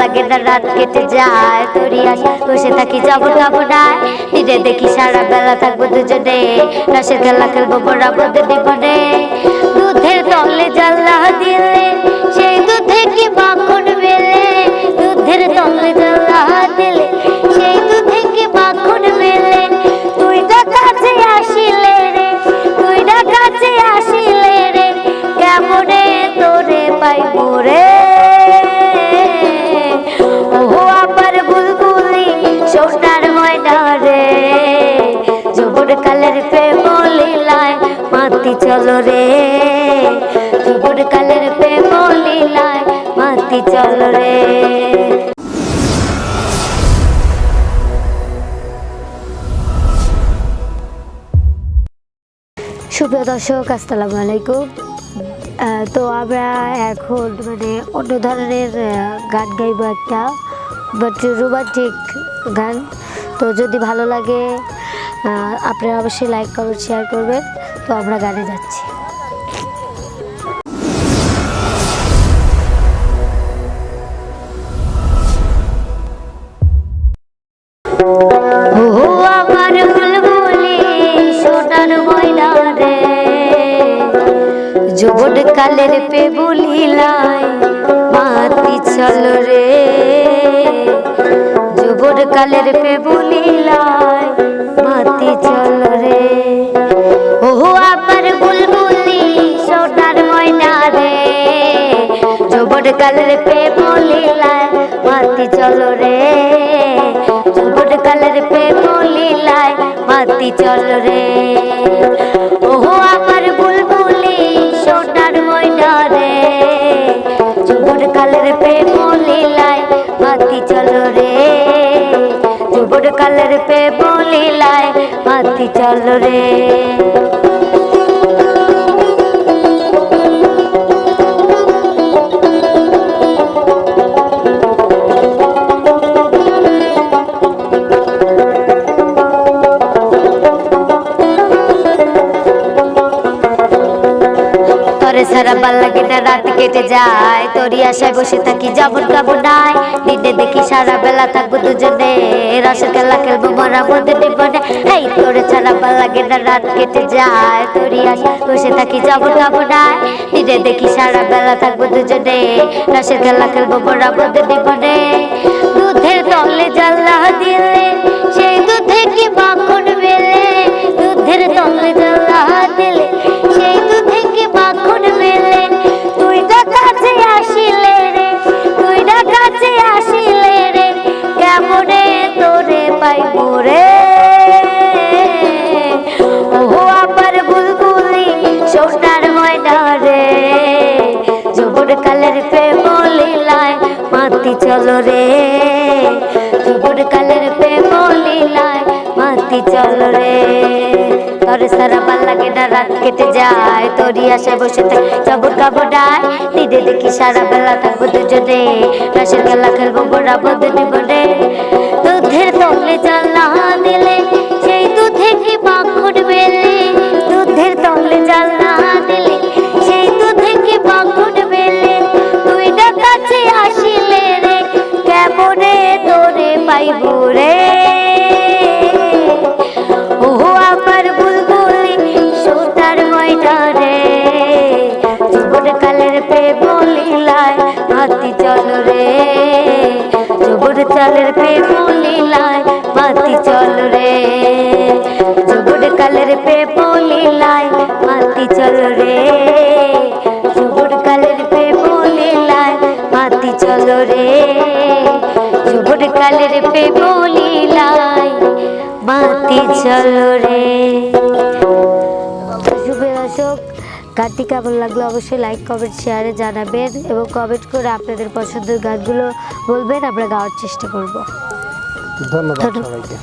লাগে না রাত কেটে যায়। তোরই বসে থাকি যাব যাব না দিনে দেখি সারা বেলা থাকব দুজনে। রাশের খেলা খেলব বরাবর বদে জীবনে। রে। যুবর কালের মাতি চলো রে। যুবর কালের মাতি চলো রে। সুপ্রিয় দর্শক, আসসালামু আলাইকুম। তো আমরা এখন মানে অন্য ধরনের গান গাইবো একটা বাট রোমান্টিক গান। তো যদি ভালো লাগে আপনারা অবশ্যই লাইক করবেন শেয়ার করবেন। তো আমরা গানে যাচ্ছি। যুবন কালের পে বুলিলাই মাতি চল রে। যুবন কালের পে বুলিলাই মাতি চল রে। ও আমার বুলবুলি সোনার ময়না রে যুবন কালের পে বুলিলাই মাতি চল রে। যুবন কালের পে বুলিলাই মাতি চল রে। ওহো আমার বুলবুলি সোনার ময়না রে কালের বলিলায় মাতি চল রে। তরে সারা ভালো লাগে রাত কেটে যায়। তোরই আশায় বসে থাকি যেমন কাবু নাই দিনে দেখি সারা বেলা থাকব দুজনে। রসের খেলা খেলব, মরা মধ্যে জীবনে। এই তোরে সারা ভালো লাগে রাত কেটে যায়। তোরই আশায় বসে থাকি যেমন কাবু নাই দিনে দেখি সারা বেলা থাকব দুজনে। রসের খেলা খেলব, মরা মধ্যে জীবনে। রে। যুবন কালের প্রেম লীলায় মাতি চল রে। তোর সারা ভালো লাগে রাত কেটে যায়। তোরই আশায় বসে থাক চবর কাবড়ায়। দিদে দেখি সারা বেলা থাকব দুজনে। রাশের খেলা খেলব বড়া বন্ধু জীবনে দুধের তলে জ্বালা দিলে কালের প্রেম লীলায় মাতি চল রে। জীবন কালের প্রেম লীলায় মাতি চল রে। জীবন কালের প্রেম লীলায় মাতি চল রে। জীবন কালের প্রেম লীলায় মাতি চলো রে। গানটি কেমন লাগল অবশ্যই লাইক কমেন্ট শেয়ারে জানাবেন এবং কমেন্ট করে আপনাদের পছন্দের গানগুলো বলবেন আমরা গাওয়ার চেষ্টা করব ধন্যবাদ। সবাইকে